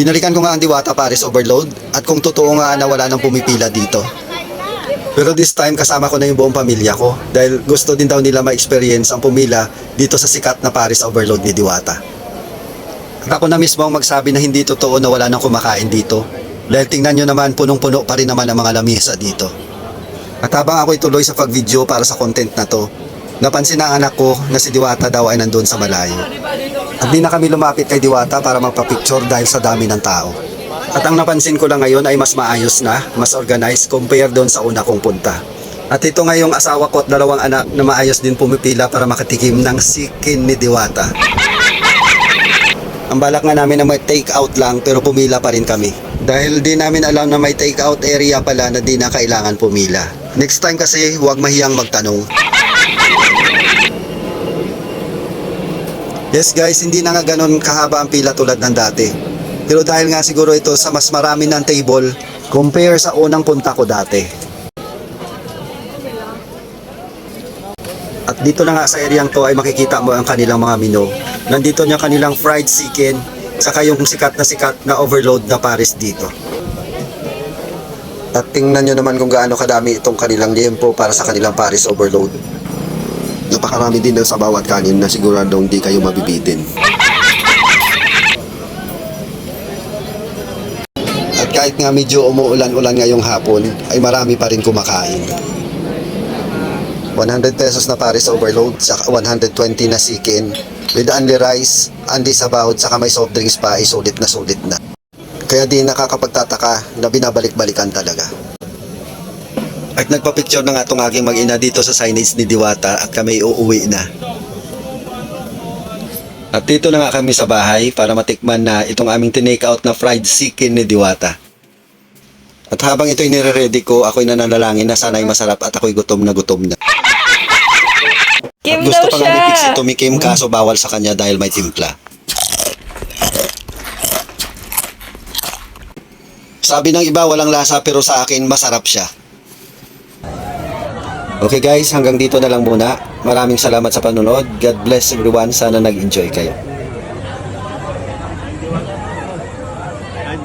Binalikan ko nga ang Diwata Paris Overload at kung totoo nga na wala nang pumipila dito. Pero this time kasama ko na yung buong pamilya ko dahil gusto din daw nila ma-experience ang pumila dito sa sikat na Paris Overload ni Diwata. At ako na mismo ang magsabi na hindi totoo na wala nang kumakain dito dahil tingnan nyo naman punong-puno pa rin naman ang mga lamesa dito. At habang ako'y tuloy sa pag-video para sa content na to, napansin ng anak ko na si Diwata daw ay nandun sa malayo. At di na kami lumapit kay Diwata para magpa-picture dahil sa dami ng tao. At ang napansin ko lang ngayon ay mas maayos na, mas organized compare doon sa una kong punta. At ito nga yung asawa ko at dalawang anak na maayos din pumipila para makatikim ng sikin ni Diwata. Ang balak nga namin na may take out lang pero pumila pa rin kami. Dahil di namin alam na may take out area pala na di na kailangan pumila. Next time kasi huwag mahiyang magtanong. Yes guys, hindi na nga ganun kahaba ang pila tulad ng dati. Pero dahil nga siguro ito sa mas marami ng table compare sa unang punta ko dati. At dito na nga sa area to ay makikita mo ang kanilang mga menu. Nandito niya kanilang fried chicken, saka yung sikat na sikat na overload na Paris dito. At tingnan nyo naman kung gaano kadami itong kanilang liempo para sa kanilang Paris overload. Napakarami din daw sa bawat kanin na siguradong di kayo mabibitin. At kahit nga medyo umuulan-ulan ngayong hapon, ay marami pa rin kumakain. 100 pesos na Paris overload, saka 120 na sikin, with only rice, only sabaw, saka may soft drinks pa, ay sulit na sulit na. Kaya di nakakapagtataka na binabalik-balikan talaga. At nagpa-picture na nga itong aking mag-ina dito sa signage ni Diwata at kami uuwi na. At dito na nga kami sa bahay para matikman na itong aming tinake out na fried chicken ni Diwata. At habang ito'y nire-ready ko, ako'y nananalangin na sana'y masarap at ako'y gutom na gutom na. Kim At gusto pa nga ni Pixie tumikim kaso bawal sa kanya dahil may timpla. Sabi ng iba walang lasa pero sa akin masarap siya. Okay guys, hanggang dito na lang muna. Maraming salamat sa panonood. God bless everyone. Sana nag-enjoy kayo. Ay,